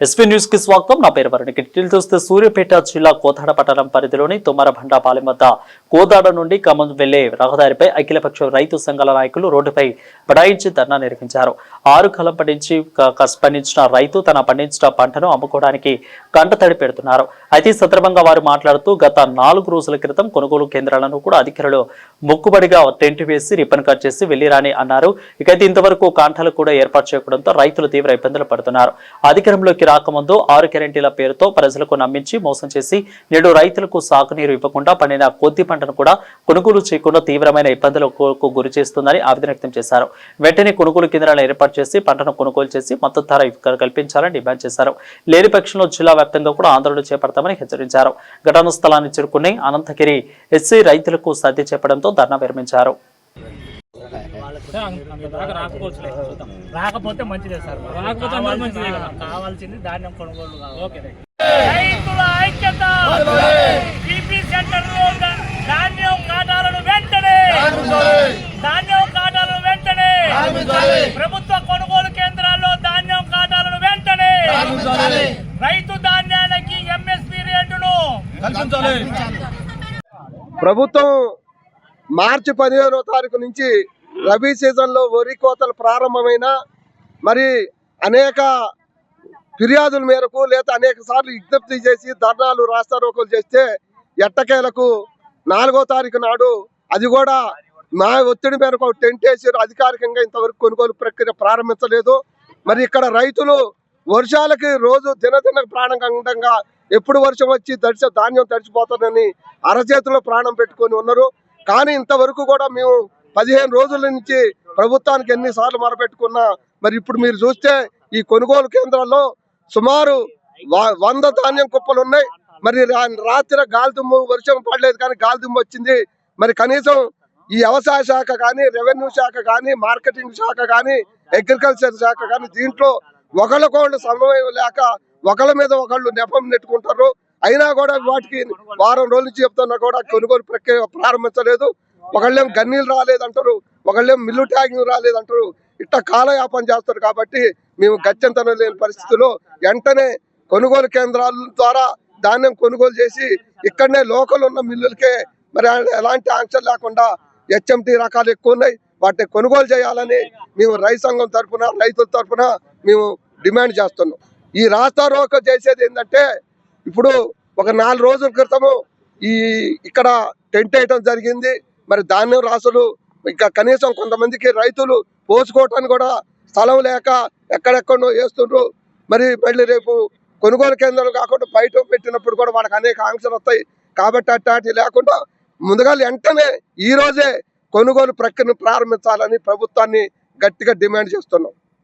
SP న్యూస్కి స్వాగతం. నా పేరు వరుణ్ కిటికీలు చూస్తే సూర్యాపేట జిల్లా కోదాడ పట్టణం పరిధిలోని తుమ్మరభండాపాలెం వద్ద కోదాడ నుండి ఖమ్మం వెళ్ళే రహదారిపై అఖిలపక్ష రైతు సంఘాల నాయకులు రోడ్డుపై బడాయించి ధర్నా నిర్వహించారు. ఆరు కలం పండించి పండించిన రైతు తన పండించిన పంటను అమ్ముకోవడానికి కంట తడి పెడుతున్నారు. అయితే ఈ సందర్భంగా వారు మాట్లాడుతూ గత నాలుగు రోజుల క్రితం కొనుగోలు కేంద్రాలను కూడా అధికారులు మొక్కుబడిగా టెంట్ వేసి రిపన్ కట్ చేసి వెళ్ళిరాని అన్నారు. ఇకైతే ఇంతవరకు కాంటాలు కూడా ఏర్పాటు చేయడంతో రైతులు తీవ్ర ఇబ్బందులు పడుతున్నారు. అధికారంలోకి రాకముందు ఆరు గ్యారంటీల పేరుతో ప్రజలకు నమ్మించి మోసం చేసి నేడు రైతులకు సాగునీరు ఇవ్వకుండా పండిన కొద్ది పంటను కూడా కొనుగోలు చేయకుండా తీవ్రమైన ఇబ్బందులకు గురి చేస్తుందని ఆవేదన వ్యక్తం చేశారు. వెంటనే కొనుగోలు కేంద్రాలను ఏర్పాటు చేసి పంటను కొనుగోలు చేసి మద్దతు ధర కల్పించాలని డిమాండ్ చేశారు. లేని పక్షంలో జిల్లా వ్యాప్తంగా కూడా ఆందోళన చేపడతామని హెచ్చరించారు. ఘటనా స్థలాన్ని చేరుకుని అనంతగిరి ఎస్సీ రైతులకు సర్ది చెప్పడంతో ధర్నా విరమించారు. రాకపోతే మంచిదే సార్. రాకపోతే మంచిదే కదా. కావాల్సింది ధాన్యం కొనుగోలు ఓకే. రైతుల ఐక్యత. బీపీ సెంటర్ ధాన్యం కాటాలను వెంటనే ధాన్యం కాటాలను వెంటనే ప్రభుత్వ కొనుగోలు కేంద్రాల్లో ధాన్యం కాటాలను వెంటనే రైతు ధాన్యానికి ఎంఎస్పీ రేటును ప్రభుత్వం మార్చి పదిహేనో తారీఖు నుంచి రబీ సీజన్లో వరి కోతలు ప్రారంభమైన మరి అనేక ఫిర్యాదుల మేరకు లేదా అనేక సార్లు విజ్ఞప్తి చేసి ధర్నాలు రాస్తారోకలు చేస్తే ఎట్టకేలకు నాలుగో తారీఖు నాడు అది కూడా మా ఒత్తిడి మేరకు ఒక టెంట్ వేసారు. అధికారికంగా ఇంతవరకు కొనుగోలు ప్రక్రియ ప్రారంభించలేదు. మరి ఇక్కడ రైతులు వర్షాలకి రోజు దినదిన ప్రాణంగా ఎప్పుడు వర్షం వచ్చి దడిచ ధాన్యం తడిచిపోతుందని అరచేతిలో ప్రాణం పెట్టుకొని ఉన్నారు. కానీ ఇంతవరకు కూడా మేము పదిహేను రోజుల నుంచి ప్రభుత్వానికి ఎన్నిసార్లు మొరపెట్టుకున్నా మరి ఇప్పుడు మీరు చూస్తే ఈ కొనుగోలు కేంద్రాల్లో సుమారు వ- వంద ధాన్యం కుప్పలు ఉన్నాయి. మరి రా- రాత్రి గాలిదుమ్ము వర్షం పడలేదు కానీ గాలిదుమ్ము వచ్చింది. మరి కనీసం ఈ వ్యవసాయ శాఖ కానీ రెవెన్యూ శాఖ కానీ మార్కెటింగ్ శాఖ కానీ అగ్రికల్చర్ శాఖ కానీ దీంట్లో ఒకళ్ళకొకళ్ళు సమన్వయం లేక ఒకళ్ళ మీద ఒకళ్ళు నెపం నెట్టుకుంటారు. అయినా కూడా వాటికి వారం రోజుల నుంచి చెప్తున్నా కూడా కొనుగోలు ప్రక్రియ ప్రారంభించలేదు. ఒకళ్ళేం గన్నీలు రాలేదంటారు ఒకళ్ళేం మిల్లు ట్యాగింగ్ రాలేదంటారు. ఇట్లా కాలయాపన చేస్తారు కాబట్టి మేము గత్యంతరం లేని పరిస్థితుల్లో వెంటనే కొనుగోలు కేంద్రాల ద్వారా ధాన్యం కొనుగోలు చేసి ఇక్కడనే లోకల్ ఉన్న మిల్లులకే మరి ఎలాంటి ఆంక్షలు లేకుండా హెచ్ఎంటి రకాలు ఎక్కువ ఉన్నాయి. వాటిని కొనుగోలు చేయాలని మేము రైతు సంఘం తరఫున రైతుల తరఫున మేము డిమాండ్ చేస్తున్నాం. ఈ రాస్తా రోక చేసేది ఏంటంటే ఇప్పుడు ఒక నాలుగు రోజుల క్రితము ఈ ఇక్కడ టెంట్ వేయటం జరిగింది. మరి ధాన్యం రాసులు ఇంకా కనీసం కొంతమందికి రైతులు పోసుకోవటానికి కూడా స్థలం లేక ఎక్కడెక్కడో వేస్తుండ్రు. మరి మళ్ళీ రేపు కొనుగోలు కేంద్రాలు కాకుండా బయట పెట్టినప్పుడు కూడా వాళ్ళకి అనేక ఆంక్షలు వస్తాయి. కాబట్టి అట్లాంటివి లేకుండా ముందుగా వెంటనే ఈ రోజే కొనుగోలు ప్రక్రియను ప్రారంభించాలని ప్రభుత్వాన్ని గట్టిగా డిమాండ్ చేస్తున్నాం.